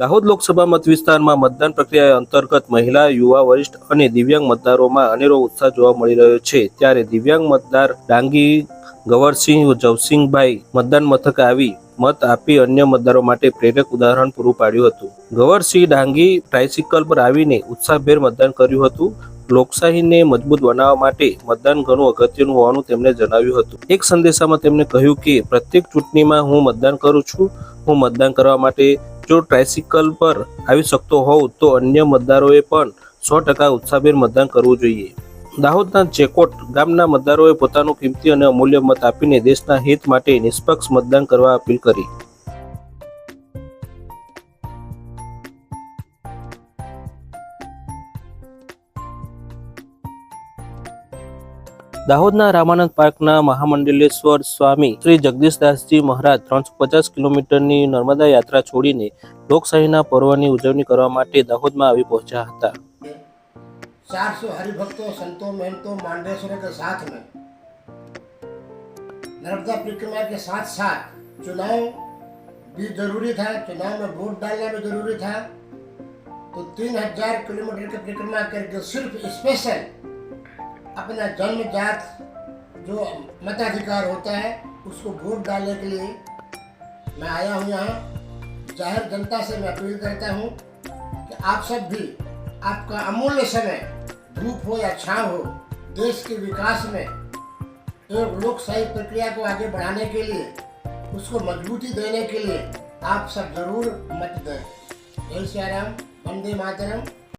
દાહોદ લોકસભા મત વિસ્તારમાં મતદાન પ્રક્રિયા અંતર્ગત મહિલા, યુવા, વરિષ્ઠ અને દિવ્યાંગ મતદારોમાં અનેરો ઉત્સાહ જોવા મળી રહ્યો છે. ત્યારે દિવ્યાંગ મતદાર ડાંગી, ગવરસિંહ, જવસિંહભાઈ મતદાન મથકે આવી મત આપી અન્ય મતદારો માટે પ્રેરક ઉદાહરણ પૂરું પાડ્યું હતું. ગવરસિંહ ડાંગી ટ્રાઇસિકલ પર આવીને ઉત્સાહભેર મતદાન કર્યું હતું. લોકશાહીને મજબૂત બનાવવા માટે મતદાન ઘણું અગત્યનું હોવાનું તેમણે જણાવ્યું હતું. એક સંદેશામાં તેમણે કહ્યું કે, પ્રત્યેક ચૂંટણીમાં હું મતદાન કરું છું. હું મતદાન કરવા માટે જો ટ્રાઇસિકલ પર આવી શકતો હોવ તો અન્ય મતદારોએ પણ સો ટકા ઉત્સાહભેર મતદાન કરવું જોઈએ. દાહોદના ચેકોટ ગામના મતદારોએ પોતાનું કિંમતી અને અમૂલ્ય મત આપીને દેશના હિત માટે નિષ્પક્ષ મતદાન કરવા અપીલ કરી. દાહોદના રામાનંદ પાર્કના મહામંડલેશ્વર સ્વામી શ્રી જગદીશદાસજી મહારાજ ત્રણસો પચાસ કિલોમીટરની નર્મદા યાત્રા છોડીને લોકશાહીના પર્વની ઉજવણી કરવા માટે દાહોદમાં આવી પહોંચ્યા હતા चार सौ हरिभक्तों संतों महंतों मांडेश्वरों के साथ में नर्मदा परिक्रमा के साथ साथ चुनाव भी जरूरी था चुनाव में वोट डालना भी जरूरी था तो तीन हजार किलोमीटर की परिक्रमा करके सिर्फ स्पेशल अपना जन्म जात जो मताधिकार होता है, उसको वोट डालने के लिए मैं आया हूँ यहाँ। ज़ाहिर जनता से मैं अपील करता हूँ कि आप सब भी, आपका अमूल्य समय धूप हो या छाँव हो, देश के विकास में एक लोकशाही प्रक्रिया को आगे बढ़ाने के लिए, उसको मजबूती देने के लिए आप सब ज़रूर मत दें जय श्री राम वंदे मातरम।